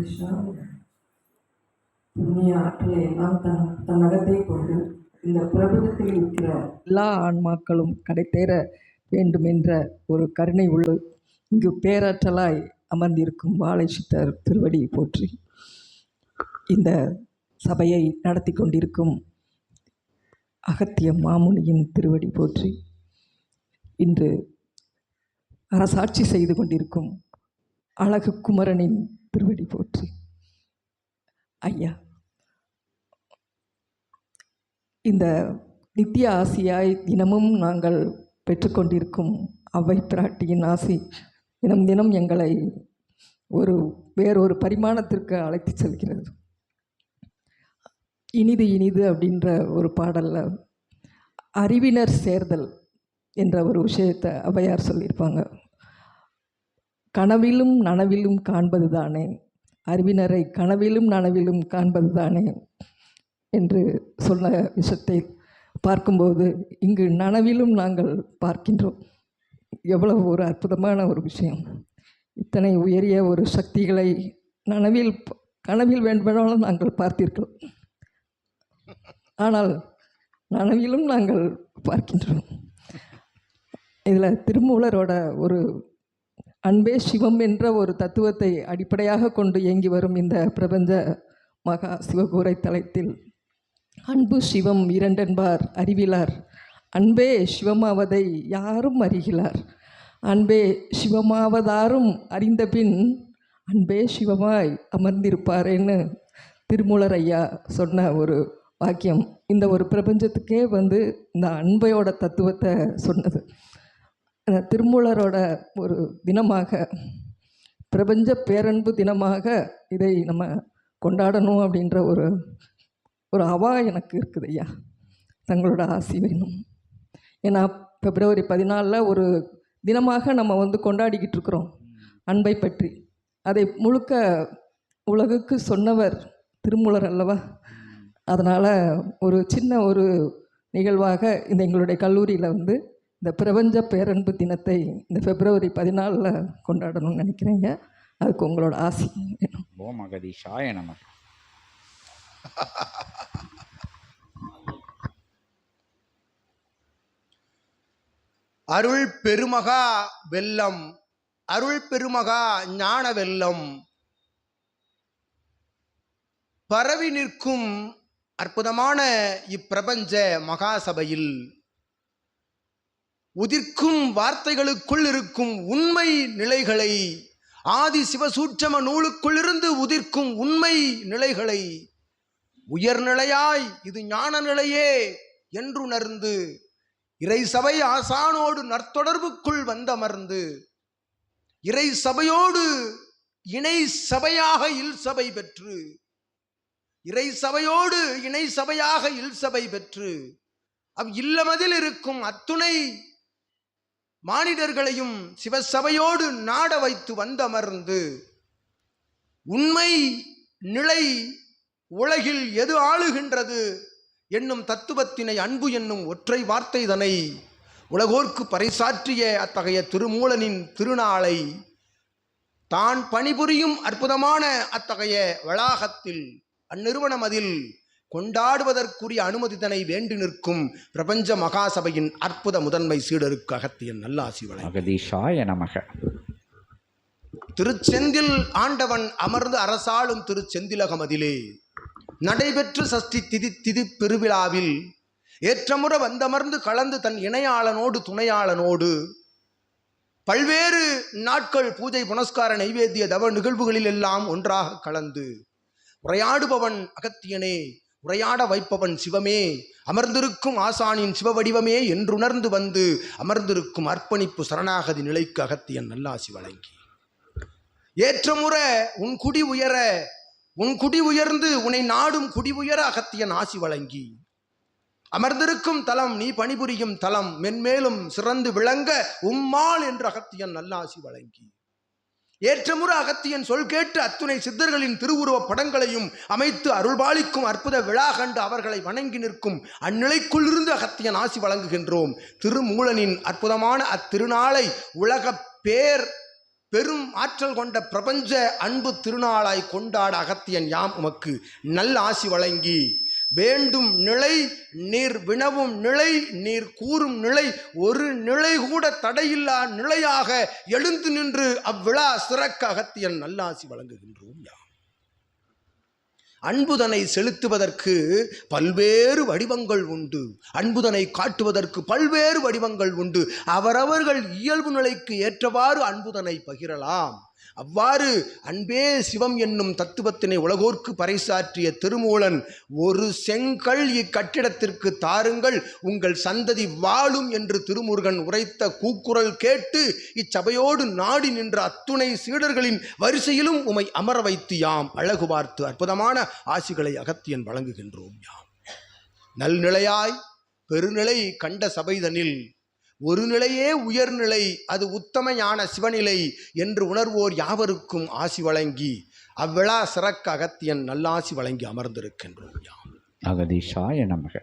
கிருஷ்ணா புண்ணிய ஆற்றலை எல்லாம் தன் தன் அகத்தை கொண்டு இந்த பிரபஞ்சத்தில் இருக்கிற எல்லா ஆன்மாக்களும் கடைத்தேற வேண்டும் என்ற ஒரு கருணை உள்ள இங்கு பேராற்றலாய் அமர்ந்திருக்கும் வாழை சித்தர் திருவடி போற்றி இந்த சபையை நடத்தி கொண்டிருக்கும் அகத்திய மாமுனியின் திருவடி போற்றி இன்று அரசாட்சி செய்து கொண்டிருக்கும் அழகு குமரனின் திருவடி போற்றி. ஐயா இந்த நித்திய ஆசியாய் தினமும் நாங்கள் பெற்றுக்கொண்டிருக்கும் அவை பிராட்டியின் ஆசி தினம் தினம் எங்களை ஒரு வேறொரு பரிமாணத்திற்கு அழைத்து செல்கிறது. இனிது இனிது அப்படின்ற ஒரு பாடலில் அறிவினர் சேர்தல் என்ற ஒரு விஷயத்தை அவையார் சொல்லியிருப்பாங்க. கனவிலும் நனவிலும் காண்பது தானே அறிவினரை கனவிலும் நனவிலும் காண்பது தானே என்று சொன்ன விஷயத்தை பார்க்கும்போது இங்கு நனவிலும் நாங்கள் பார்க்கின்றோம். எவ்வளவு ஒரு அற்புதமான ஒரு விஷயம். இத்தனை உயரிய ஒரு சக்திகளை நனவில் கனவில் வேண்டுமானாலும் நாங்கள் பார்த்திருக்கிறோம். ஆனால் நனவிலும் நாங்கள் பார்க்கின்றோம். இதில் திருமூலரோட ஒரு அன்பே சிவம் என்ற ஒரு தத்துவத்தை அடிப்படையாக கொண்டு இயங்கி வரும் இந்த பிரபஞ்ச மகா சிவகூரை தலத்தில் அன்பு சிவம் இரண்டென்பார் அறிவிலார். அன்பே சிவமாவதை யாரும் அறிகிறார் அன்பே சிவமாவதாரும் அறிந்தபின் அன்பே சிவமாய் அமர்ந்திருப்பாரேன்னு திருமூலர் ஐயா சொன்ன ஒரு வாக்கியம். இந்த ஒரு பிரபஞ்சத்துக்கே வந்து இந்த அன்பையோட தத்துவத்தை சொன்னது. திருமூலரோட ஒரு தினமாக பிரபஞ்ச பேரன்பு தினமாக இதை நம்ம கொண்டாடணும் அப்படின்ற ஒரு ஒரு அவா எனக்கு இருக்குது ஐயா. தங்களோட ஆசி வேணும். ஏன்னா பிப்ரவரி பதினாலில் ஒரு தினமாக நம்ம வந்து கொண்டாடிக்கிட்டு இருக்கிறோம். அன்பை பற்றி. அதை முழுக்க உலகுக்கு சொன்னவர் திருமூலர் அல்லவா? அதனால் ஒரு சின்ன ஒரு நிகழ்வாக இந்த எங்களுடைய கல்லூரியில் வந்து இந்த பிரபஞ்ச பேரன்பு தினத்தை இந்த பிப்ரவரி பதினாலில் கொண்டாடணும்னு நினைக்கிறேங்க? அதுக்கு உங்களோட ஆசி வேணும் ஓம் அகதீஷாய நம. அருள் பெருமகா வெல்லம் அருள் பெருமகா ஞான வெல்லம் பரவி நிற்கும் அற்புதமான இப்பிரபஞ்ச மகாசபையில் உதிர்க்கும் வார்த்தைகளுக்குள் இருக்கும் உண்மை நிலைகளை ஆதி சிவசூட்சம நூலுக்குள்ளிருந்து உதிர்க்கும் உண்மை நிலைகளை உயர்நிலையாய் இது ஞான நிலையே என்றுணர்ந்து இறை சபை ஆசானோடு நற்தொடர்புக்குள் வந்தமர்ந்து இறை சபையோடு இணை சபையாக இல் சபை பெற்று இறை சபையோடு இணை சபையாக இல் சபை பெற்று அவ் இல்லமதில் இருக்கும் அத்துணை மானிடர்களையும் சிவசபையோடு நாட வைத்து வந்தமர்ந்து உண்மை நிலை உலகில் எது ஆளுகின்றது என்னும் தத்துவத்தினை அன்பு என்னும் ஒற்றை வார்த்தை தனை உலகோர்க்கு பறைசாற்றிய அத்தகைய திருமூலனின் திருநாளை தான் பணிபுரியும் அற்புதமான அத்தகைய வளாகத்தில் அந்நிறுவனம் அதில் கொண்டாடுவதற்குரிய அனுமதிதனை வேண்டி நிற்கும் பிரபஞ்ச மகாசபையின் அற்புத முதன்மை சீடருக்கு அகத்தியன் நல்லாசி வழங்க அகதீஷாய நமக. திருச்செந்தில் ஆண்டவன் அமர்ந்து அரசாளும் திருச்செந்திலகமதிலே. நடைபெற்று சஷ்டி திதி திதி பெருவிழாவில் ஏற்றமுற வந்தமர்ந்து கலந்து தன் இணையாளனோடு துணையாளனோடு பல்வேறு நாட்கள் பூஜை புனஸ்கார நைவேத்திய தவ நிகழ்வுகளில் எல்லாம் ஒன்றாக கலந்து உரையாடுபவன் அகத்தியனே. உரையாட வைப்பவன் சிவமே. அமர்ந்திருக்கும் ஆசானின் சிவவடிவமே என்றுணர்ந்து வந்து அமர்ந்திருக்கும் அர்ப்பணிப்பு சரணாகதி நிலைக்கு அகத்தியன் நல்லாசி வழங்கி. ஏற்றமுற உன் குடி உயர உன் குடி உயர்ந்து உன்னை நாடும் குடி உயர அகத்தியன் ஆசி வழங்கி. அமர்ந்திருக்கும் தலம் நீ பணிபுரியும் தலம் மென்மேலும் சிறந்து விளங்க உம்மாள் என்று அகத்தியன் நல்லாசி வழங்கி. ஏற்றமுற அகத்தியன் சொல் கேட்டு அத்துணை சித்தர்களின் திருவுருவப் படங்களையும் அமைத்து அருள்பாலிக்கும் அற்புத விழா கண்டு அவர்களை வணங்கி நிற்கும் அந்நிலைக்குள்ளிருந்து அகத்தியன் ஆசி வழங்குகின்றோம். திருமூலனின் அற்புதமான அத்திருநாளை உலக பேர் பெரும் ஆற்றல் கொண்ட பிரபஞ்ச அன்பு திருநாளாய் கொண்டாட அகத்தியன் யாம் உமக்கு நல்ல ஆசி வழங்கி வேண்டும் நிலை நீர் வினவும் நிலை நீர் கூறும் நிலை ஒரு நிலை கூட தடையில்லா நிலையாக எழுந்து நின்று அவ்விழா சிறக்க அகத்தியன் நல்லாசி வழங்குகின்றோம் யாம். அன்புதனை செலுத்துவதற்கு பல்வேறு வடிவங்கள் உண்டு. அன்புதனை காட்டுவதற்கு பல்வேறு வடிவங்கள் உண்டு. அவரவர்கள் இயல்பு நிலைக்கு ஏற்றவாறு அன்புதனை பகிரலாம். அவ்வாறு அன்பே சிவம் என்னும் தத்துவத்தினை உலகோர்க்கு பறைசாற்றிய திருமூலன் ஒரு செங்கல் இக்கட்டிடத்திற்கு தாருங்கள் உங்கள் சந்ததி வாழும் என்று திருமுருகன் உரைத்த கூக்குரல் கேட்டு இச்சபையோடு நாடி நின்ற அத்துணை சீடர்களின் வரிசையிலும் உமை அமர வைத்து யாம் அழகு பார்த்து அற்புதமான ஆசிகளை அகத்தியன் வழங்குகின்றோம் யாம். நல்நிலையாய் பெருநிலை கண்ட சபைதனில் ஒரு நிலையே உயர்நிலை அது உத்தம ஞான சிவநிலை என்று உணர்வோர் யாவருக்கும் ஆசி வழங்கி அவ்விழா சிறக்க அகத்தியன் நல்லாசி வழங்கி அமர்ந்திருக்கின்றோம் யாம். அகதீஷாய நமக.